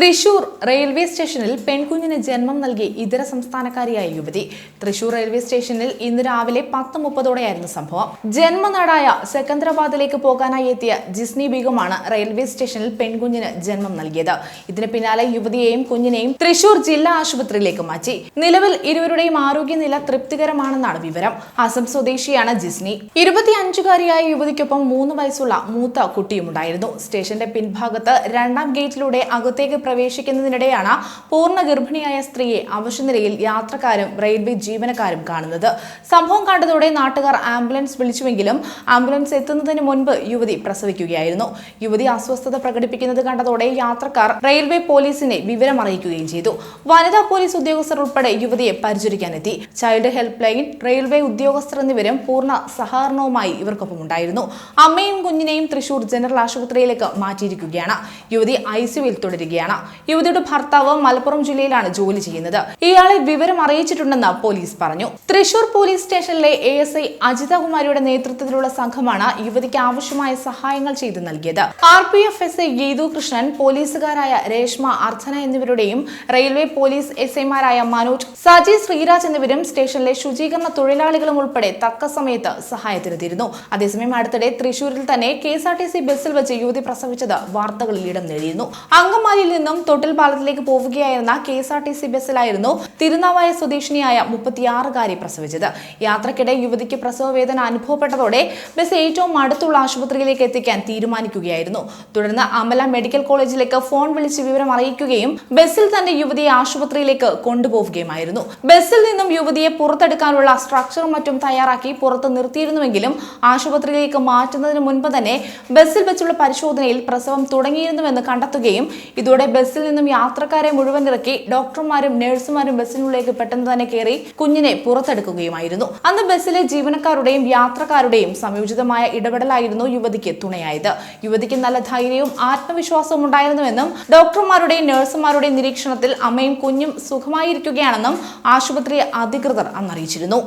Thrissur railway സ്റ്റേഷനിൽ പെൺകുഞ്ഞിന് ജന്മം നൽകി ഇതര സംസ്ഥാനക്കാരിയായ യുവതി. തൃശൂർ റെയിൽവേ സ്റ്റേഷനിൽ ഇന്ന് രാവിലെ പത്ത് മുപ്പതോടെയായിരുന്നു സംഭവം. ജന്മനാടായ സെക്കന്ദരാബാദിലേക്ക് പോകാനായി എത്തിയ ജിസ്നി ബീഗമാണ് റെയിൽവേ സ്റ്റേഷനിൽ പെൺകുഞ്ഞിന് ജന്മം നൽകിയത്. ഇതിന് പിന്നാലെ യുവതിയെയും കുഞ്ഞിനെയും തൃശൂർ ജില്ലാ ആശുപത്രിയിലേക്ക് മാറ്റി. നിലവിൽ ഇരുവരുടെയും ആരോഗ്യനില തൃപ്തികരമാണെന്നാണ് വിവരം. അസം സ്വദേശിയാണ് ജിസ്നി. ഇരുപത്തിയഞ്ചുകാരിയായ യുവതിക്കൊപ്പം മൂന്ന് വയസ്സുള്ള മൂത്ത കുട്ടിയുമുണ്ടായിരുന്നു. സ്റ്റേഷന്റെ പിൻഭാഗത്ത് രണ്ടാം ഗേറ്റിലൂടെ അകത്തേക്ക് പ്രവേശിക്കുന്നതിനിടെയാണ് പൂർണ ഗർഭിണിയായ സ്ത്രീയെ അവശനിലയിൽ യാത്രക്കാരും റെയിൽവേ ജീവനക്കാരും കാണുന്നത്. സംഭവം കണ്ടതോടെ നാട്ടുകാർ ആംബുലൻസ് വിളിച്ചുവെങ്കിലും ആംബുലൻസ് എത്തുന്നതിന് മുൻപ് യുവതി പ്രസവിക്കുകയായിരുന്നു. യുവതി അസ്വസ്ഥത പ്രകടിപ്പിക്കുന്നത് കണ്ടതോടെ യാത്രക്കാർ റെയിൽവേ പോലീസിനെ വിവരം അറിയിക്കുകയും ചെയ്തു. വനിതാ പോലീസ് ഉദ്യോഗസ്ഥർ ഉൾപ്പെടെ യുവതിയെ പരിചരിക്കാനെത്തി. ചൈൽഡ് ഹെൽപ്പ് ലൈൻ റെയിൽവേ ഉദ്യോഗസ്ഥർ എന്നിവരും പൂർണ സഹകരണവുമായി ഇവർക്കൊപ്പം ഉണ്ടായിരുന്നു. അമ്മയും കുഞ്ഞിനെയും തൃശൂർ ജനറൽ ആശുപത്രിയിലേക്ക് മാറ്റിയിരിക്കുകയാണ്. യുവതി ഐ സിയുവിൽ തുടരുകയാണ്. യുവതിയുടെ ഭർത്താവ് മലപ്പുറം ജില്ലയിലാണ് ജോലി ചെയ്യുന്നത്. ഇയാളെ വിവരം അറിയിച്ചിട്ടുണ്ടെന്ന് പോലീസ് പറഞ്ഞു. തൃശൂർ പോലീസ് സ്റ്റേഷനിലെ എ എസ് ഐ അജിതകുമാരിയുടെ നേതൃത്വത്തിലുള്ള സംഘമാണ് യുവതിക്ക് ആവശ്യമായ സഹായങ്ങൾ ചെയ്തു നൽകിയത്. R P F S I Geethu Krishnan പോലീസുകാരായ Reshma Archana എന്നിവരുടെയും റെയിൽവേ പോലീസ് എസ് ഐമാരായ മനോജ് സജി ശ്രീരാജ് എന്നിവരും സ്റ്റേഷനിലെ ശുചീകരണ തൊഴിലാളികളും ഉൾപ്പെടെ തക്ക സമയത്ത് സഹായത്തിനെത്തിയിരുന്നു. അതേസമയം അടുത്തിടെ തൃശൂരിൽ തന്നെ K S R T C ബസ്സിൽ വെച്ച് യുവതി പ്രസവിച്ചത് വാർത്തകളിൽ ഇടം നേടിയിരുന്നു. അങ്കമാലിയിൽ നിന്നും തൊട്ടിൽ പാലത്തിലേക്ക് പോവുകയായിരുന്ന K S R T C ബസ്സിലായിരുന്നു Tirunavaya സ്വദേശിനിയായ മുപ്പത്തിയാറുകാരി പ്രസവിച്ചത്. യാത്രക്കിടെ യുവതിക്ക് പ്രസവവേദന അനുഭവപ്പെട്ടതോടെ ബസ് ഏറ്റവും അടുത്തുള്ള ആശുപത്രിയിലേക്ക് എത്തിക്കാൻ തീരുമാനിക്കുകയായിരുന്നു. തുടർന്ന് അമല മെഡിക്കൽ കോളേജിലേക്ക് ഫോൺ വിളിച്ച് വിവരം അറിയിക്കുകയും ബസ്സിൽ തന്നെ യുവതിയെ ആശുപത്രിയിലേക്ക് കൊണ്ടുപോവുകയുമായിരുന്നു. ബസ്സിൽ നിന്നും യുവതിയെ പുറത്തെടുക്കാനുള്ള സ്ട്രക്ചറും മറ്റും തയ്യാറാക്കി പുറത്ത് നിർത്തിയിരുന്നുവെങ്കിലും ആശുപത്രിയിലേക്ക് മാറ്റുന്നതിന് മുൻപ് തന്നെ ബസ്സിൽ വെച്ചുള്ള പരിശോധനയിൽ പ്രസവം തുടങ്ങിയിരുന്നുവെന്ന് കണ്ടെത്തുകയും ഇതോടെ ബസ്സിൽ നിന്നും യാത്രക്കാരെ മുഴുവൻ ഇറക്കി ഡോക്ടർമാരും നഴ്സുമാരും ബസ്സിനുള്ളിലേക്ക് പെട്ടെന്ന് തന്നെ കയറി കുഞ്ഞിനെ പുറത്തെടുക്കുകയുമായിരുന്നു. അന്ന് ബസ്സിലെ ജീവനക്കാരുടെയും യാത്രക്കാരുടെയും സംയോജിതമായ ഇടപെടലായിരുന്നു യുവതിക്ക് തുണയായത്. യുവതിക്ക് നല്ല ധൈര്യവും ആത്മവിശ്വാസവും ഉണ്ടായിരുന്നുവെന്നും ഡോക്ടർമാരുടെയും നഴ്സുമാരുടെയും നിരീക്ഷണത്തിൽ അമ്മയും കുഞ്ഞും സുഖമായിരിക്കുകയാണെന്നും ആശുപത്രി അധികൃതർ അന്നറിയിച്ചിരുന്നു.